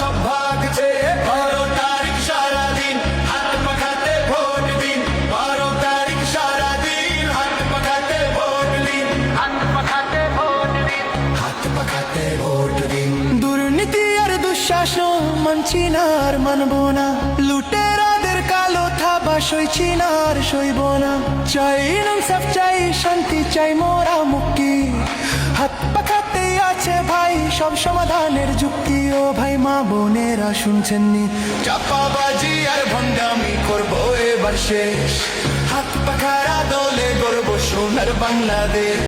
সব ভাগ চেয়ে বারো তারিখ সারাদিন হাত পাখাতে ভোট দিন। বারো তারিখ সারাদিন হাত পাখাতে ভোট দিন। হাত পাখাতে ভোট দিন। হাত পাখাতে ভোট দিন। দুর্নীতি আর দুঃশাসন মানছি না আর মানব না। লুটেরাদের কালো থাবা সইছি না আর সইব না। চাই সব চাই শান্তি চাই মোরা মুক্তি। হাত সব সমাধানের যুক্তি ও ভাই মা বোনেরা শুনছেন নি। চাপাবাজি আর ভণ্ডামি করব এবার শেষ। হাত পাখারা দলে গর্ব সোনার বাংলাদেশ।